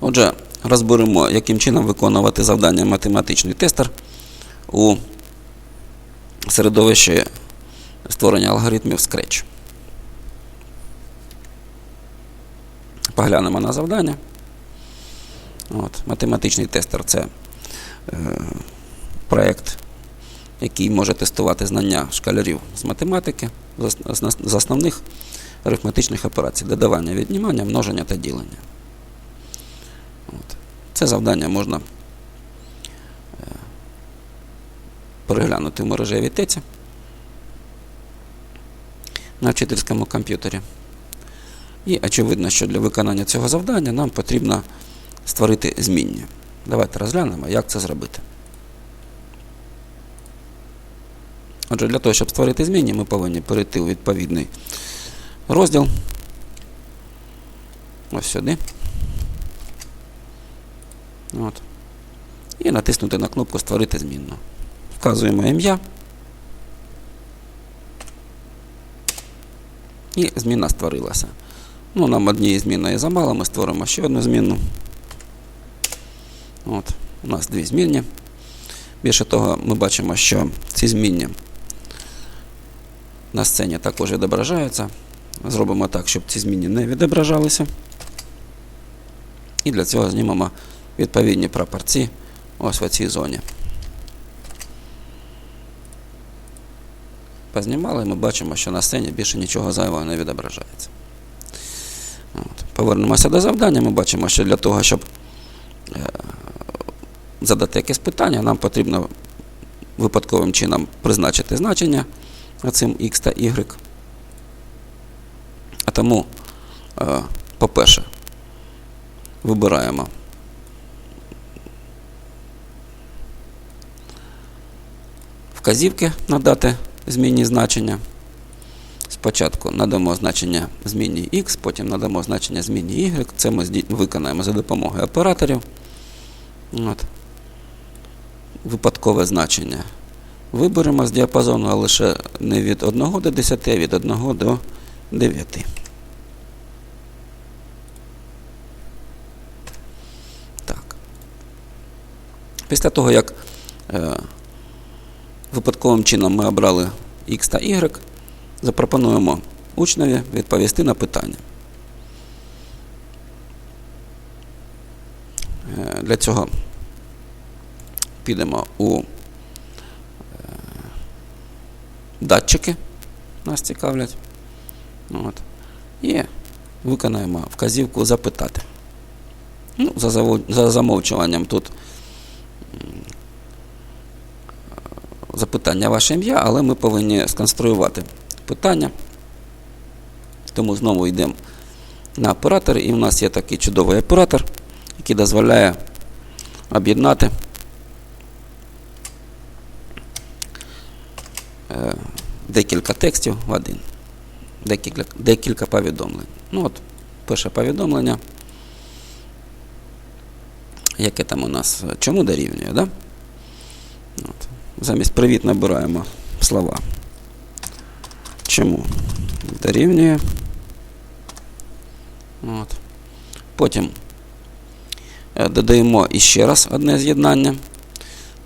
Отже, розберемо, яким чином виконувати завдання математичний тестер у середовищі створення алгоритмів Scratch. Поглянемо на завдання. От, математичний тестер це е, проєкт, який може тестувати знання школярів з математики, з основних арифметичних операцій додавання, віднімання, множення та ділення. Це завдання можна е, переглянути в мережевій теці на вчительському комп'ютері. І очевидно, що для виконання цього завдання нам потрібно створити змінні. Давайте розглянемо, як це зробити. Отже, для того, щоб створити змінні, ми повинні перейти у відповідний розділ. Ось сюди. От. І натиснути на кнопку Створити змінну. Вказуємо ім'я. І зміна створилася. Ну, нам однієї змінної замало, ми створимо ще одну змінну. От, у нас дві змінні. Більше того, ми бачимо, що ці змінні на сцені також відображаються. Зробимо так, щоб ці змінні не відображалися. І для цього знімемо відповідні прапорці ось в цій зоні. Познімали, ми бачимо, що на сцені більше нічого зайвого не відображається. От. Повернемося до завдання. Ми бачимо, що для того, щоб е, задати якесь питання, нам потрібно випадковим чином призначити значення цим x та y. А тому, е, по-перше, вибираємо вказівки надати змінні значення. Спочатку надамо значення змінні x, потім надамо значення змінні y. Це ми виконаємо за допомогою операторів. От. Випадкове значення. Виберемо з діапазону, лише не від 1 до 10, а від 1 до 9. Так. Після того, як е, випадковим чином ми обрали x та y, запропонуємо учневі відповісти на питання. Е, Для цього підемо у е, датчики, нас цікавлять. От. І виконаємо вказівку запитати. Ну, за замовчуванням тут запитання ваше ім'я, але ми повинні сконструювати питання. Тому знову йдемо на оператори, і в нас є такий чудовий оператор, який дозволяє об'єднати е, декілька текстів в один. Декілька, декілька повідомлень. Ну от, перше повідомлення. Яке там у нас? Чому дорівнює, да? От. Замість привіт набираємо слова. Чому дорівнює. От. Потім е, додаємо іще раз одне з'єднання,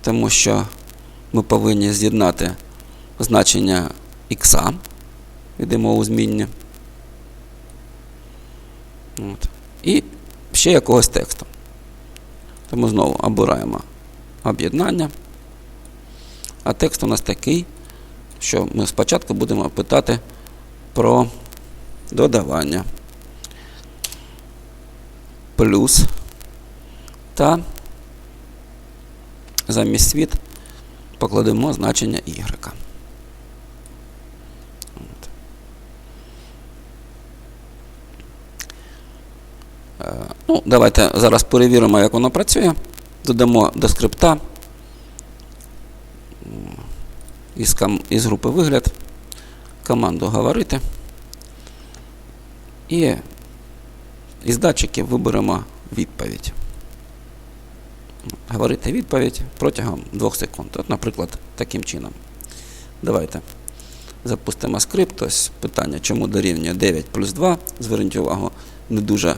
тому що ми повинні з'єднати значення х, йдемо у змінні. От. І ще якогось тексту. Тому знову обираємо об'єднання. А текст у нас такий, що ми спочатку будемо питати про додавання. Плюс та замість світ покладемо значення y. Е, Ну, давайте зараз перевіримо, як воно працює. Додамо до скрипта із, ком- із групи вигляд команду говорити. І із датчиків виберемо відповідь. Говорити відповідь протягом 2 секунд. От, наприклад, таким чином. Давайте запустимо скрипт. Ось питання, чому дорівнює 9 плюс 2. Зверніть увагу, не дуже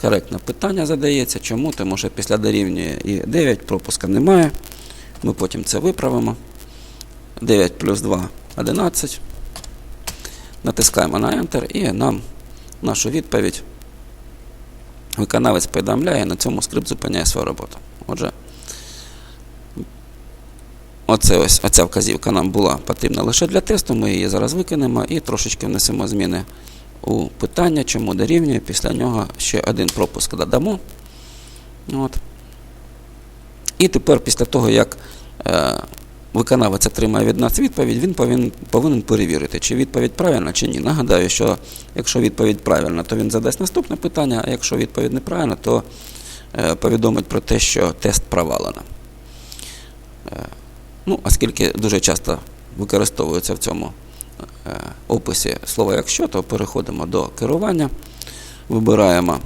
коректне питання задається. Чому? Тому що після дорівнює і 9 пропуска немає. Ми потім це виправимо. 9 плюс 2 11. Натискаємо на Enter і нам нашу відповідь виконавець повідомляє, на цьому скрипт зупиняє свою роботу. Отже, оце ось, оця вказівка нам була потрібна лише для тесту, ми її зараз викинемо і трошечки внесемо зміни у питання, чому дорівнює. Після нього ще один пропуск додамо. От. І тепер, після того, як е, виконавець отримає від нас відповідь, він повинен, повинен перевірити, чи відповідь правильна, чи ні. Нагадаю, що якщо відповідь правильна, то він задасть наступне питання, а якщо відповідь неправильна, то е, повідомить про те, що тест провалено. Е, ну, оскільки дуже часто використовується в цьому е, описі слово якщо, то переходимо до керування, вибираємо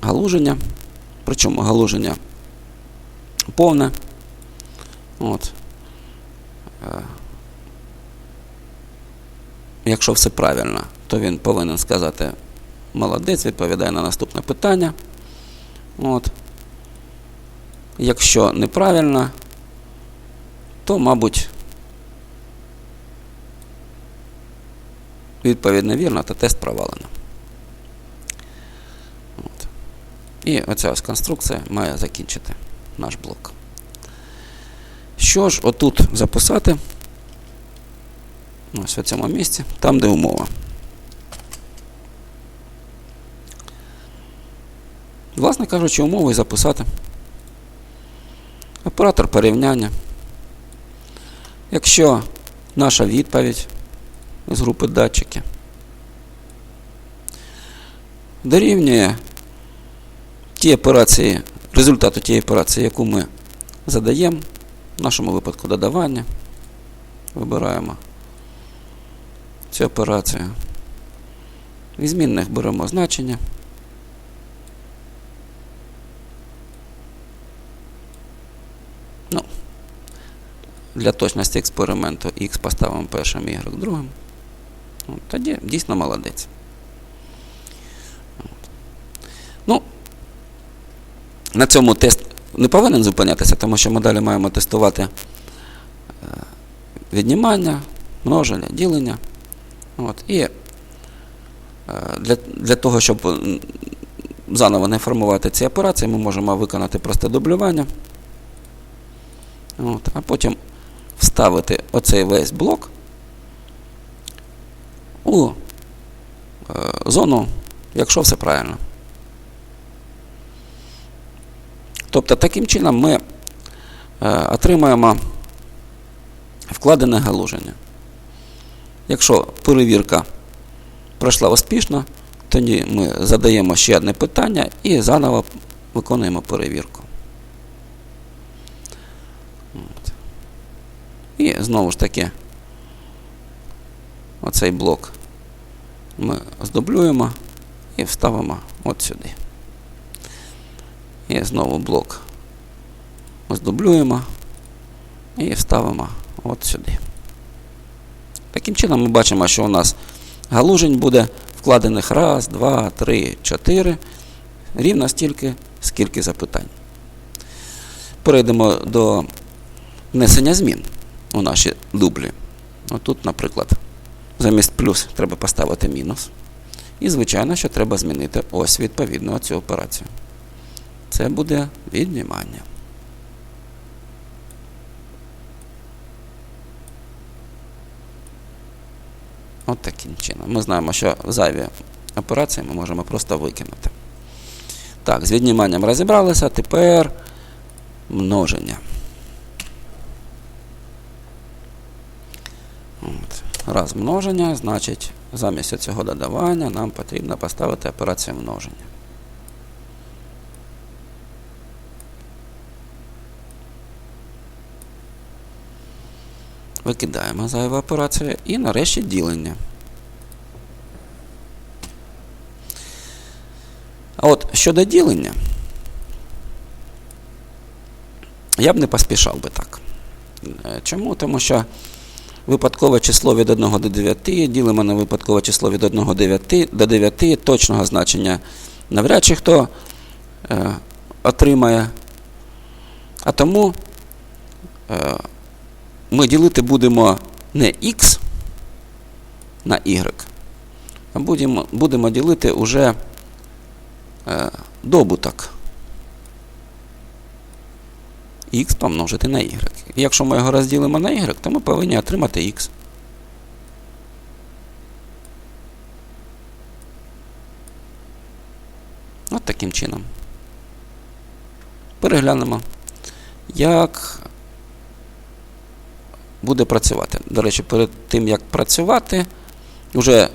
галуження, причому галуження повне. От. Е, Якщо все правильно, то він повинен сказати молодець, відповідає на наступне питання. От. Якщо неправильно, то, мабуть, відповідь невірна, то тест провалено. От. І оця ось конструкція має закінчити наш блок. Що ж отут записати? Ось в цьому місці, там, де умова. Власне кажучи, умови записати. Оператор порівняння. Якщо наша відповідь з групи датчики дорівнює ті операції, результату тієї операції, яку ми задаємо, в нашому випадку додавання, вибираємо цю операцію. В змінних беремо значення. Ну, для точності експерименту X поставимо першим, Y другим. От, тоді дійсно молодець. Ну, на цьому тест не повинен зупинятися, тому що ми далі маємо тестувати е, віднімання, множення, ділення. От, І е, для, для того, щоб заново не формувати ці операції, ми можемо виконати просте дублювання. От, а потім вставити оцей весь блок у е, зону, якщо все правильно. Тобто таким чином ми е, отримаємо вкладене галуження. Якщо перевірка пройшла успішно, тоді ми задаємо ще одне питання і заново виконуємо перевірку. От. І знову ж таки оцей блок ми здублюємо і вставимо от сюди. І знову блок здублюємо і вставимо от сюди. Таким чином ми бачимо, що у нас галужень буде вкладених раз, два, три, чотири, рівно стільки, скільки запитань. Перейдемо до внесення змін у наші дублі. Отут, наприклад, замість плюс треба поставити мінус. І, звичайно, що треба змінити ось відповідно цю операцію. Це буде віднімання. От таким чином. Ми знаємо, що зайві операції ми можемо просто викинути. Так, з відніманням розібралися, тепер множення. От. Раз множення, значить, замість цього додавання нам потрібно поставити операцію множення. Викидаємо зайву операцію і нарешті ділення. А от щодо ділення, я б не поспішав би так. Е, Чому? Тому що випадкове число від 1 до 9 ділимо на випадкове число від 1 до 9, до 9 точного значення навряд чи хто е, отримає. А тому е, ми ділити будемо не x на y, а будемо, будемо ділити уже е, добуток x помножити на y. І якщо ми його розділимо на y, то ми повинні отримати x. От таким чином. Переглянемо, як буде працювати. До речі, перед тим, як працювати, вже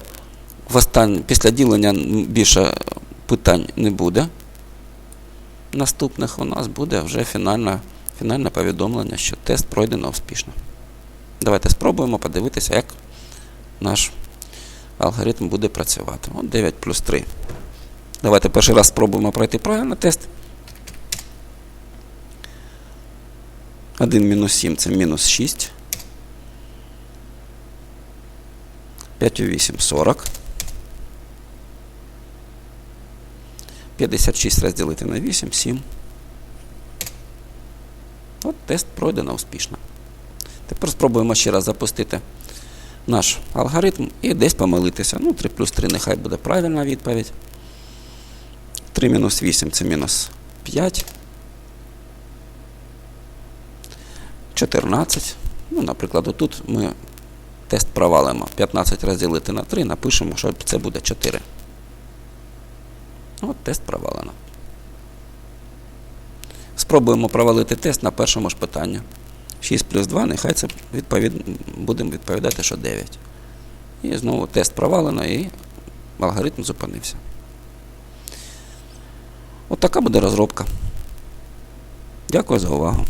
в остан... після ділення більше питань не буде. Наступних у нас буде вже фінальне, фінальне повідомлення, що тест пройдено успішно. Давайте спробуємо подивитися, як наш алгоритм буде працювати. От 9 плюс 3. Давайте перший раз спробуємо пройти правильно тест. 1 мінус 7 це мінус 6. 5 у 8 40. 56 розділити на 8 7. От тест пройдено успішно. Тепер спробуємо ще раз запустити наш алгоритм і десь помилитися. Ну, 3 плюс 3 нехай буде правильна відповідь. 3 мінус 8 це мінус 5. 14. Ну, наприклад, отут ми тест провалимо. 15 розділити на 3, напишемо, що це буде 4. От тест провалено. Спробуємо провалити тест на першому ж питанні. 6 плюс 2, нехай це відповід... будемо відповідати, що 9. І знову тест провалено і алгоритм зупинився. От така буде розробка. Дякую за увагу.